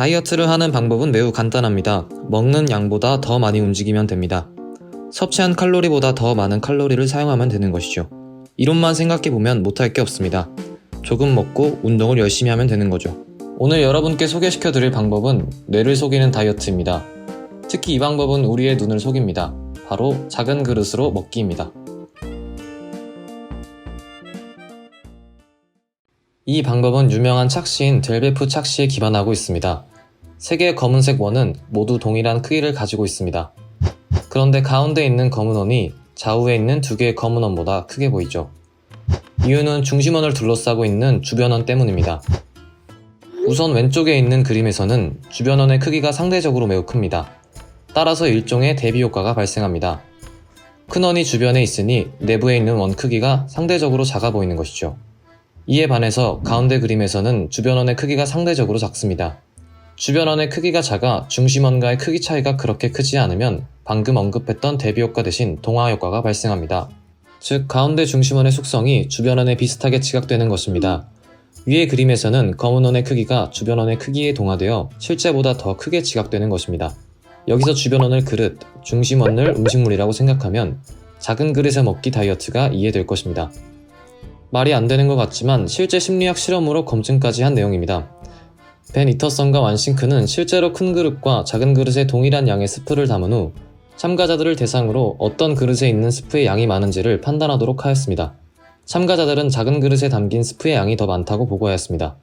다이어트를 하는 방법은 매우 간단합니다. 먹는 양보다 더 많이 움직이면 됩니다. 섭취한 칼로리보다 더 많은 칼로리를 사용하면 되는 것이죠. 이론만 생각해보면 못할 게 없습니다. 조금 먹고 운동을 열심히 하면 되는 거죠. 오늘 여러분께 소개시켜 드릴 방법은 뇌를 속이는 다이어트입니다. 특히 이 방법은 우리의 눈을 속입니다. 바로 작은 그릇으로 먹기입니다. 이 방법은 유명한 착시인 델베프 착시에 기반하고 있습니다. 세 개의 검은색 원은 모두 동일한 크기를 가지고 있습니다. 그런데 가운데 있는 검은 원이 좌우에 있는 두 개의 검은 원보다 크게 보이죠. 이유는 중심원을 둘러싸고 있는 주변원 때문입니다. 우선 왼쪽에 있는 그림에서는 주변원의 크기가 상대적으로 매우 큽니다. 따라서 일종의 대비 효과가 발생합니다. 큰 원이 주변에 있으니 내부에 있는 원 크기가 상대적으로 작아 보이는 것이죠. 이에 반해서 가운데 그림에서는 주변원의 크기가 상대적으로 작습니다. 주변원의 크기가 작아 중심원과의 크기 차이가 그렇게 크지 않으면 방금 언급했던 대비 효과 대신 동화 효과가 발생합니다. 즉 가운데 중심원의 속성이 주변원에 비슷하게 지각되는 것입니다. 위의 그림에서는 검은 원의 크기가 주변원의 크기에 동화되어 실제보다 더 크게 지각되는 것입니다. 여기서 주변원을 그릇, 중심원을 음식물이라고 생각하면 작은 그릇에 먹기 다이어트가 이해될 것입니다. 말이 안 되는 것 같지만 실제 심리학 실험으로 검증까지 한 내용입니다. 벤 이터슨과 완싱크는 실제로 큰 그릇과 작은 그릇에 동일한 양의 스프를 담은 후 참가자들을 대상으로 어떤 그릇에 있는 스프의 양이 많은지를 판단하도록 하였습니다. 참가자들은 작은 그릇에 담긴 스프의 양이 더 많다고 보고하였습니다.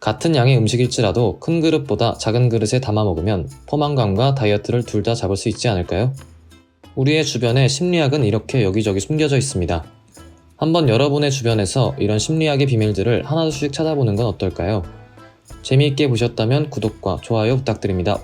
같은 양의 음식일지라도 큰 그릇보다 작은 그릇에 담아 먹으면 포만감과 다이어트를 둘 다 잡을 수 있지 않을까요? 우리의 주변에 심리학은 이렇게 여기저기 숨겨져 있습니다. 한번 여러분의 주변에서 이런 심리학의 비밀들을 하나둘씩 찾아보는 건 어떨까요? 재미있게 보셨다면 구독과 좋아요 부탁드립니다.